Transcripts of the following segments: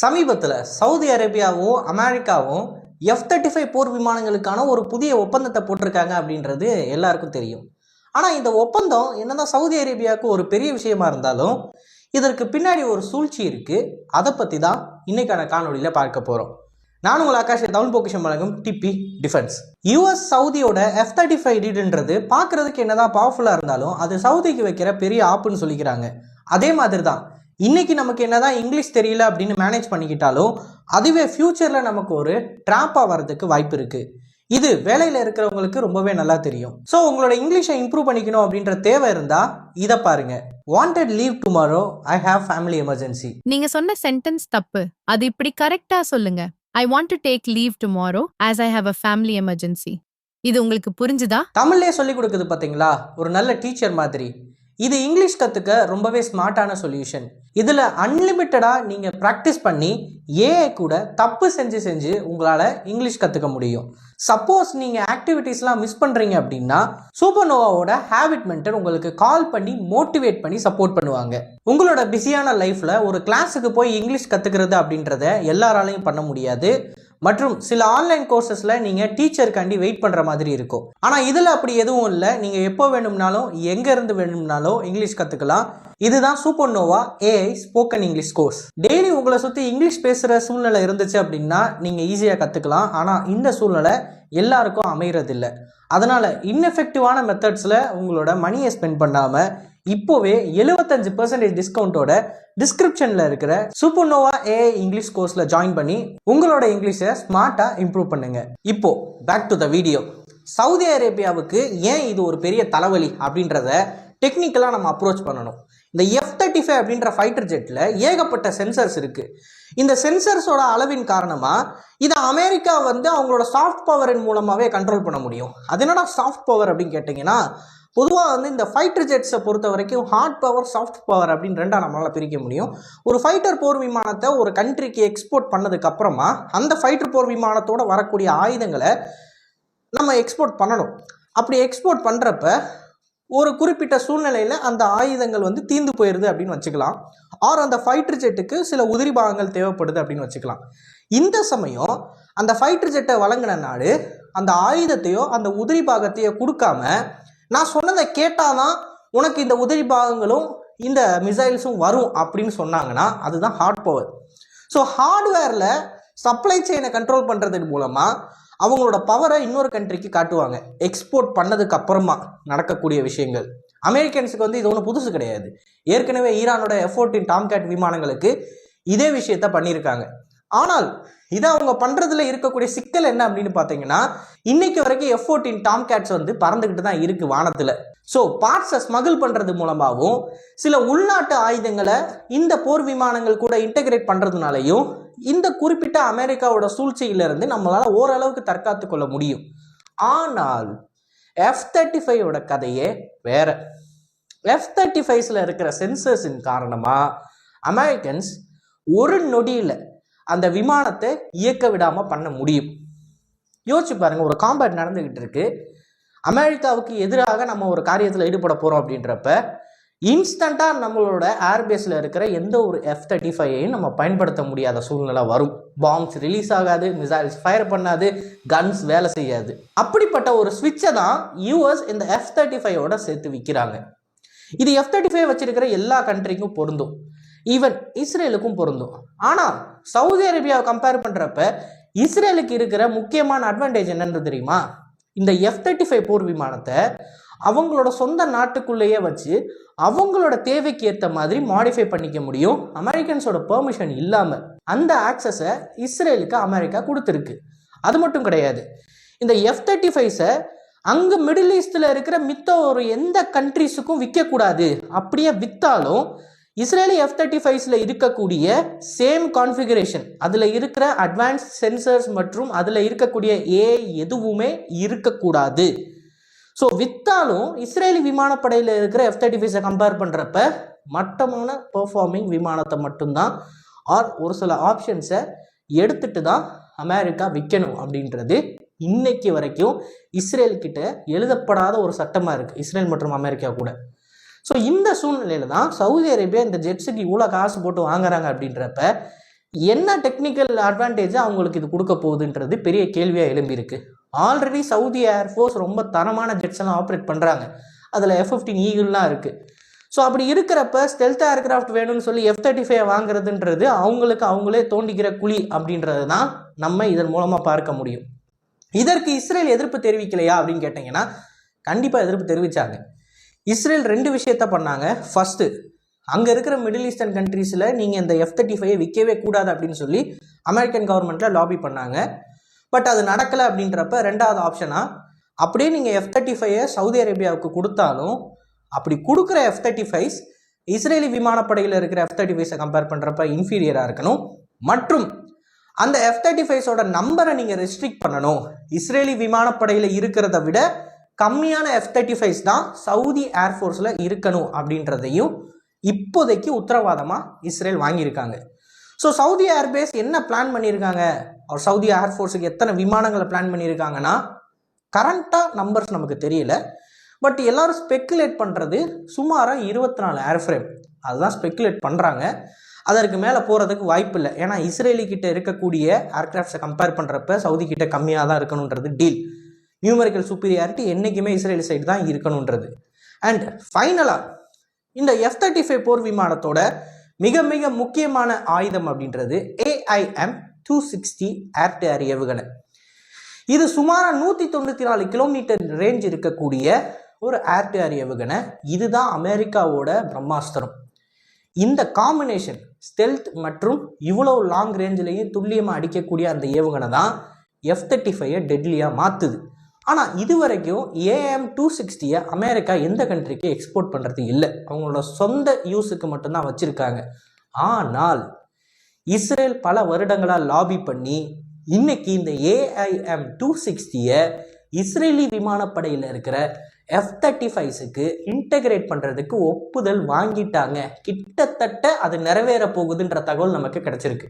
சமீபத்தில் சவுதி அரேபியாவும் அமெரிக்காவும் எஃப் தேர்ட்டி ஃபைவ் போர் விமானங்களுக்கான ஒரு புதிய ஒப்பந்தத்தை போட்டிருக்காங்க அப்படின்றது எல்லாருக்கும் தெரியும். ஆனால் இந்த ஒப்பந்தம் என்னதான் சவுதி அரேபியாவுக்கு ஒரு பெரிய விஷயமா இருந்தாலும் இதற்கு பின்னாடி ஒரு சூழ்ச்சி இருக்குது அதை பற்றி தான் இன்னைக்கான காணொலியில் பார்க்க போகிறோம் நான் உங்கள் ஆகாஷ் தமிழ் பொக்கிஷம் வழங்கும் டிபி டிஃபென்ஸ். யூஎஸ் சவுதியோட எஃப் தேர்ட்டி ஃபைவ் டீடுன்றது பார்க்குறதுக்கு என்னதான் பவர்ஃபுல்லாக இருந்தாலும் அது சவுதிக்கு வைக்கிற பெரிய ஆப்புன்னு சொல்லிக்கிறாங்க. அதே மாதிரி தான் இன்னைக்கு நமக்கு என்னதான் இங்கிலீஷ் தெரியல அப்படின்னு மேனேஜ் பண்ணிக்கிட்டாலும் அதுவே ஃப்யூச்சரில் நமக்கு ஒரு ட்ராப்பாக வர்றதுக்கு வாய்ப்பு இருக்குது இது வேலையில் இருக்கிறவங்களுக்கு ரொம்பவே நல்லா தெரியும். ஸோ உங்களோட இங்கிலீஷை இம்ப்ரூவ் பண்ணிக்கணும் அப்படின்ற தேவை இருந்தால் இதை பாருங்க. Wanted leave tomorrow I have family emergency நீங்க சொன்ன சென்டென்ஸ் தப்பு. அது இப்படி கரெக்டா சொல்லுங்க. I want to take leave tomorrow as I have a family emergency இது உங்களுக்கு புரிஞ்சுதா? தமிழ்லே சொல்லி கொடுக்குது பார்த்தீங்களா ஒரு நல்ல டீச்சர் மாதிரி. இது இங்கிலீஷ் கற்றுக்க ரொம்பவே ஸ்மார்ட்டான சொல்யூஷன். இதில் அன்லிமிட்டடாக நீங்கள் ப்ராக்டிஸ் பண்ணி ஏஐ கூட தப்பு செஞ்சு செஞ்சு உங்களால் இங்கிலீஷ் கற்றுக்க முடியும். சப்போஸ் நீங்கள் ஆக்டிவிட்டீஸ்லாம் மிஸ் பண்ணுறீங்க அப்படின்னா சூப்பர் நோவாவோட ஹேபிட் மென்டர் உங்களுக்கு கால் பண்ணி மோட்டிவேட் பண்ணி சப்போர்ட் பண்ணுவாங்க. உங்களோட பிஸியான லைஃப்பில் ஒரு கிளாஸுக்கு போய் இங்கிலீஷ் கற்றுக்கிறது அப்படின்றத எல்லாராலையும் பண்ண முடியாது. மற்றும் சில ஆன்லைன் கோர்சஸில் நீங்கள் டீச்சருக்காண்டி வெயிட் பண்ணுற மாதிரி இருக்கும். ஆனால் இதில் அப்படி எதுவும் இல்லை. நீங்கள் எப்போ வேணும்னாலும் எங்கேருந்து வேணும்னாலும் இங்கிலீஷ் கற்றுக்கலாம் இதுதான் Supernova AI spoken English course daily உங்களை சுற்றி இங்கிலீஷ் பேசுகிற சூழ்நிலை இருந்துச்சு அப்படின்னா நீங்கள் ஈஸியாக கற்றுக்கலாம் ஆனால் இந்த சூழ்நிலை எல்லாருக்கும் அமைகிறதில்ல அதனால் இன்எஃபெக்டிவான மெத்தட்ஸில் உங்களோட மணியை ஸ்பெண்ட் பண்ணாமல் இப்போவே எழுபத்தஞ்சு பர்சன்டேஜ் டிஸ்கவுண்ட்டோட டிஸ்கிரிப்ஷனில் இருக்கிற சூப்பர்னோவா ஏஐ இங்கிலீஷ் கோர்ஸில் ஜாயின் பண்ணி உங்களோட இங்கிலீஷை ஸ்மார்ட்டாக இம்ப்ரூவ் பண்ணுங்க. இப்போ back to the video Saudi அரேபியாவுக்கு ஏன் இது ஒரு பெரிய தலைவலி அப்படின்றத டெக்னிக்கலாக நம்ம அப்ரோச் பண்ணணும். இந்த எஃப் தேர்ட்டி ஃபைவ் அப்படின்ற ஃபைட்டர் ஜெட்டில் ஏகப்பட்ட சென்சர்ஸ் இருக்குது இந்த சென்சர்ஸோட அளவின் காரணமாக இதை அமெரிக்கா வந்து அவங்களோட சாஃப்ட் பவரின் மூலமாகவே கண்ட்ரோல் பண்ண முடியும். அது என்னடா சாஃப்ட் பவர் அப்படின்னு கேட்டிங்கன்னா பொதுவாக வந்து இந்த ஃபைட்டர் ஜெட்ஸை பொறுத்த வரைக்கும் ஹார்ட் பவர் சாஃப்ட் பவர் அப்படின்னு ரெண்டாக நம்மளால் பிரிக்க முடியும். ஒரு ஃபைட்டர் போர் விமானத்தை ஒரு கண்ட்ரிக்கு எக்ஸ்போர்ட் பண்ணதுக்கப்புறமா அந்த ஃபைட்டர் போர் விமானத்தோட வரக்கூடிய ஆயுதங்களை நம்ம எக்ஸ்போர்ட் பண்ணணும். அப்படி எக்ஸ்போர்ட் பண்ணுறப்ப ஒரு குறிப்பிட்ட சூழ்நிலையில் அந்த ஆயுதங்கள் வந்து தீந்து போயிடுது அப்படின்னு வச்சுக்கலாம். ஆர் அந்த ஃபைட்டர் ஜெட்டுக்கு சில உதிரி பாகங்கள் தேவைப்படுது அப்படின்னு வச்சுக்கலாம். இந்த சமயம் அந்த ஃபைட்டர் ஜெட்டை வழங்கின நாடு அந்த ஆயுதத்தையோ அந்த உதிரி பாகத்தையோ கொடுக்காம நான் சொன்னதை கேட்டாதான் உனக்கு இந்த உதிரி பாகங்களும் இந்த மிசைல்ஸும் வரும் அப்படின்னு சொன்னாங்கன்னா அதுதான் ஹார்ட் பவர் ஸோ ஹார்ட்வேரில் சப்ளை செயினை கண்ட்ரோல் பண்ணுறதன் மூலமாக அவங்களோட பவரை இன்னொரு கண்ட்ரிக்கு காட்டுவாங்க. எக்ஸ்போர்ட் பண்ணதுக்கு அப்புறமா நடக்கக்கூடிய விஷயங்கள். அமெரிக்கன்ஸுக்கு வந்து இது ஒன்றும் புதுசு கிடையாது. ஏற்கனவே ஈரானோட எஃபோர்டின் டாம்கேட் விமானங்களுக்கு இதே விஷயத்த பண்ணியிருக்காங்க. ஆனால் இதை அவங்க பண்ணுறதுல இருக்கக்கூடிய சிக்கல் என்ன அப்படின்னு பார்த்தீங்கன்னா இன்னைக்கு வரைக்கும் எஃப் ஃபோர்டீன் டாம் கேட்ஸ் வந்து பறந்துக்கிட்டு தான் இருக்குது வானத்தில். ஸோ பார்ட்ஸை ஸ்மகிள் பண்ணுறது மூலமாகவும் சில உள்நாட்டு ஆயுதங்களை இந்த போர் விமானங்கள் கூட இன்டகிரேட் பண்ணுறதுனாலையும் இந்த குறிப்பிட்ட அமெரிக்காவோட சூழ்ச்சியிலிருந்து நம்மளால் ஓரளவுக்கு தற்காத்து கொள்ள முடியும். ஆனால் எஃப் தேர்ட்டி ஃபைவோட கதையே வேற. எஃப் தேர்ட்டி ஃபைவ்ஸில் இருக்கிற சென்சர்ஸின் காரணமாக அமெரிக்கன்ஸ் ஒரு நொடியில் அந்த விமானத்தை இயக்க விடாமல் பண்ண முடியும். யோசிச்சு பாருங்கள் ஒரு காம்பேட் நடந்துக்கிட்டு இருக்கு. அமெரிக்காவுக்கு எதிராக நம்ம ஒரு காரியத்தில் ஈடுபட போகிறோம் அப்படின்றப்ப இன்ஸ்டண்ட்டாக நம்மளோட ஏர்பேஸில் இருக்கிற எந்த ஒரு எஃப் தேர்ட்டி ஃபைவையும் நம்ம பயன்படுத்த முடியாத சூழ்நிலை வரும். பாம்ஸ் ரிலீஸ் ஆகாது மிசைல்ஸ் ஃபயர் பண்ணாது கன்ஸ் வேலை செய்யாது. அப்படிப்பட்ட ஒரு ஸ்விட்சை தான் யூஎஸ் இந்த எஃப் தேர்ட்டி ஃபைவோட சேர்த்து விற்கிறாங்க இது எஃப் தேர்ட்டி ஃபைவ் வச்சிருக்கிற எல்லா கண்ட்ரிக்கும் பொருந்தும். ஈவன் இஸ்ரேலுக்கும் பொருந்தும். ஆனால் சவுதி அரேபியாவை கம்பேர் பண்ணுறப்ப இஸ்ரேலுக்கு இருக்கிற முக்கியமான அட்வான்டேஜ் என்னன்னு தெரியுமா? இந்த எஃப் தேர்ட்டி ஃபைவ் போர் விமானத்தை அவங்களோட சொந்த நாட்டுக்குள்ளேயே வச்சு அவங்களோட தேவைக்கு ஏற்ற மாதிரி மாடிஃபை பண்ணிக்க முடியும். அமெரிக்கன்ஸோட பெர்மிஷன் இல்லாமல் அந்த ஆக்சஸை இஸ்ரேலுக்கு அமெரிக்கா கொடுத்துருக்கு. அது மட்டும் கிடையாது. இந்த எஃப் தேர்ட்டி ஃபைவ்ஸை அங்கே மிடில் ஈஸ்டில் இருக்கிற மித்த ஒரு எந்த கண்ட்ரிஸுக்கும் விற்கக்கூடாது அப்படியே விற்றாலும் இஸ்ரேலி எஃப் தேர்ட்டி ஃபைவ்ஸில் இருக்கக்கூடிய சேம் கான்ஃபிகரேஷன் அதில் இருக்கிற அட்வான்ஸ் சென்சர்ஸ் மற்றும் அதில் இருக்கக்கூடிய ஏ எதுவுமே இருக்கக்கூடாது. ஸோ வித்தாலும் இஸ்ரேலி விமானப்படையில் இருக்கிற எஃப் தேர்ட்டி ஃபைவ்ஸை கம்பேர் பண்ணுறப்ப மட்டமான பெர்ஃபார்மிங் விமானத்தை மட்டும்தான் ஆர் ஒரு சில ஆப்ஷன்ஸை எடுத்துட்டு தான் அமெரிக்கா விற்கணும் அப்படின்றது இன்னைக்கு வரைக்கும் இஸ்ரேல் கிட்ட எழுதப்படாத ஒரு சட்டமாக இருக்குது இஸ்ரேல் மற்றும் அமெரிக்கா கூட. ஸோ இந்த சூழ்நிலையில தான் சவுதி அரேபியா இந்த ஜெட்ஸுக்கு இவ்வளோ காசு போட்டு வாங்குறாங்க அப்படின்றப்ப என்ன டெக்னிக்கல் அட்வான்டேஜ் அவங்களுக்கு இது கொடுக்க போகுதுன்றது பெரிய கேள்வியாக எழும்பியிருக்கு. ஆல்ரெடி சவுதி ஏர்ஃபோர்ஸ் ரொம்ப தரமான ஜெட்ஸ் எல்லாம் ஆப்ரேட் பண்ணுறாங்க அதில் எஃப் ஃபிஃப்டின் ஈகிள்லாம் இருக்குது ஸோ அப்படி இருக்கிறப்ப ஸ்டெல்த் ஏர்கிராஃப்ட் வேணும்னு சொல்லி எஃப் தேர்ட்டி ஃபைவ் வாங்குறதுன்றது அவங்களுக்கு அவங்களே தோண்டிக்கிற குழி அப்படின்றது தான் நம்ம இதன் மூலமாக பார்க்க முடியும். இதற்கு இஸ்ரேல் எதிர்ப்பு தெரிவிக்கலையா அப்படின்னு கேட்டிங்கன்னா கண்டிப்பாக எதிர்ப்பு தெரிவித்தாங்க இஸ்ரேல் ரெண்டு விஷயத்த பண்ணாங்க. ஃபஸ்ட்டு அங்கே இருக்கிற மிடில் ஈஸ்டர்ன் கண்ட்ரீஸில் நீங்கள் இந்த எஃப் தேர்ட்டி ஃபைவ் விற்கவே கூடாது அப்படின்னு சொல்லி அமெரிக்கன் கவர்மெண்ட்டில் லாபி பண்ணாங்க. பட் அது நடக்கலை அப்படின்றப்ப ரெண்டாவது ஆப்ஷனாக அப்படியே நீங்கள் எஃப் தேர்ட்டி ஃபைவை சவுதி அரேபியாவுக்கு கொடுத்தாலும் அப்படி கொடுக்குற எஃப் தேர்ட்டி ஃபைவ்ஸ் இஸ்ரேலி விமானப்படையில் இருக்கிற எஃப் தேர்ட்டி ஃபைவ்ஸை கம்பேர் பண்ணுறப்ப இன்ஃபீரியராக இருக்கணும். மற்றும் அந்த எஃப் தேர்ட்டி ஃபைவ்ஸோட நம்பரை நீங்கள் ரெஸ்ட்ரிக்ட் பண்ணணும். இஸ்ரேலி விமானப்படையில் இருக்கிறத விட கம்மியான எஃப் தேர்ட்டி ஃபைவ்ஸ் தான் சவுதி ஏர்ஃபோர்ஸில் இருக்கணும் அப்படின்றதையும் இப்போதைக்கு உத்தரவாதமாக இஸ்ரேல் வாங்கியிருக்காங்க. ஸோ சவுதி ஏர்பேஸ் என்ன பிளான் பண்ணியிருக்காங்க? அவர் சவுதி ஏர்ஃபோர்ஸுக்கு எத்தனை விமானங்களை பிளான் பண்ணியிருக்காங்கன்னா கரண்ட்டாக நம்பர்ஸ் நமக்கு தெரியல. பட் எல்லாரும் ஸ்பெக்குலேட் பண்ணுறது சுமாராக இருபத்தி நாலு ஏர்ஃப்ரேம் அதுதான் ஸ்பெக்குலேட் பண்ணுறாங்க அதற்கு மேலே போகிறதுக்கு வாய்ப்பு இல்லை. ஏன்னா இஸ்ரேலி கிட்ட இருக்கக்கூடிய ஏர்கிராஃப்ட்ஸை கம்பேர் பண்ணுறப்ப சவுதி கிட்ட கம்மியாக தான் இருக்கணுன்றது டீல் நியூமரிக்கல் சூப்பீரியாரிட்டி என்றைக்குமே இஸ்ரேல் சைடு தான் இருக்கணுன்றது. அண்ட் ஃபைனலாக இந்த எஃப் தேர்ட்டி ஃபைவ் போர் விமானத்தோட மிக மிக முக்கியமான ஆயுதம் அப்படின்றது AIM two sixty air to air ஏவுகணை. இது சுமாராக நூற்றி தொண்ணூற்றி நாலு கிலோமீட்டர் ரேஞ்ச் இருக்கக்கூடிய ஒரு ஏர் டு ஏர் ஏவுகணை. இதுதான் அமெரிக்காவோட பிரம்மாஸ்திரம். இந்த காம்பினேஷன் ஸ்டெல்த் மற்றும் இவ்வளோ லாங் ரேஞ்சிலையும் துல்லியமாக அடிக்கக்கூடிய அந்த ஏவுகணை தான் எஃப் தேர்ட்டி ஃபைவை டெட்லியாக மாற்றுது ஆனால் இது வரைக்கும் ஏஎம் டூ சிக்ஸ்டியை அமெரிக்கா எந்த கண்ட்ரிக்கு எக்ஸ்போர்ட் பண்ணுறது இல்லை. அவங்களோட சொந்த யூஸுக்கு மட்டும்தான் வச்சுருக்காங்க. ஆனால் இஸ்ரேல் பல வருடங்களாக லாபி பண்ணி இன்னைக்கு இந்த ஏஐஎம் டூ சிக்ஸ்டியை இஸ்ரேலி விமானப்படையில் இருக்கிற எஃப் தேர்ட்டி ஃபைவ்ஸுக்கு இன்டகிரேட் பண்ணுறதுக்கு ஒப்புதல் வாங்கிட்டாங்க. கிட்டத்தட்ட அது நிறைவேற போகுதுன்ற தகவல் நமக்கு கிடச்சிருக்கு.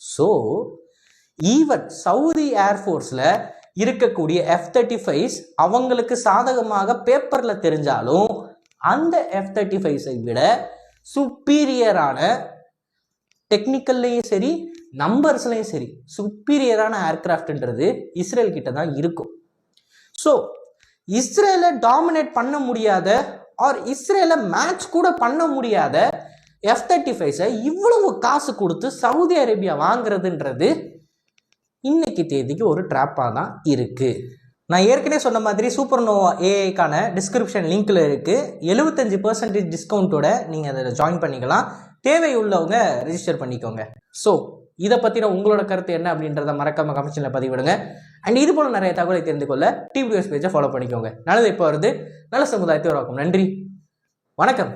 ஸோ ஈவன் சவுதி ஏர்ஃபோர்ஸில் இருக்கக்கூடிய எஃப் தேர்ட்டி ஃபைவ்ஸ் அவங்களுக்கு சாதகமாக பேப்பரில் தெரிஞ்சாலும் அந்த எஃப் தேர்ட்டி ஃபைவ்ஸை விட சுப்பீரியரான டெக்னிக்கல்லையும் சரி நம்பர்ஸ்லையும் சரி சுப்பீரியரான ஏர்கிராஃப்ட்ன்றது இஸ்ரேல் கிட்ட தான் இருக்கும். ஸோ இஸ்ரேலை டாமினேட் பண்ண முடியாத ஆர் இஸ்ரேலை மேட்ச் கூட பண்ண முடியாத எஃப் தேர்ட்டி ஃபைவ்ஸை இவ்வளவு காசு கொடுத்து சவுதி அரேபியா வாங்குறதுன்றது இன்னைக்கு தேதிக்கு ஒரு ட்ராப்பாக தான் இருக்குது நான் ஏற்கனவே சொன்ன மாதிரி சூப்பர் நோவா ஏஐக்கான டிஸ்கிரிப்ஷன் லிங்க்கில் இருக்குது எழுபத்தஞ்சு பர்சன்டேஜ் டிஸ்கவுண்ட்டோட நீங்கள் அதில் ஜாயின் பண்ணிக்கலாம். தேவை உள்ளவங்க பண்ணிக்கோங்க. ஸோ இதை பற்றின உங்களோட கருத்து என்ன அப்படின்றத மறக்காம கமெண்ட்ஸில் பதிவிடுங்க. அண்ட் இது போல நிறைய தகவலை தெரிந்து கொள்ள டிவிஎஸ் பேஜை ஃபாலோ பண்ணிக்கோங்க. நல்லது இப்போ வருது? நல்ல சமுதாயத்தை உருவாக்கும். நன்றி. வணக்கம்.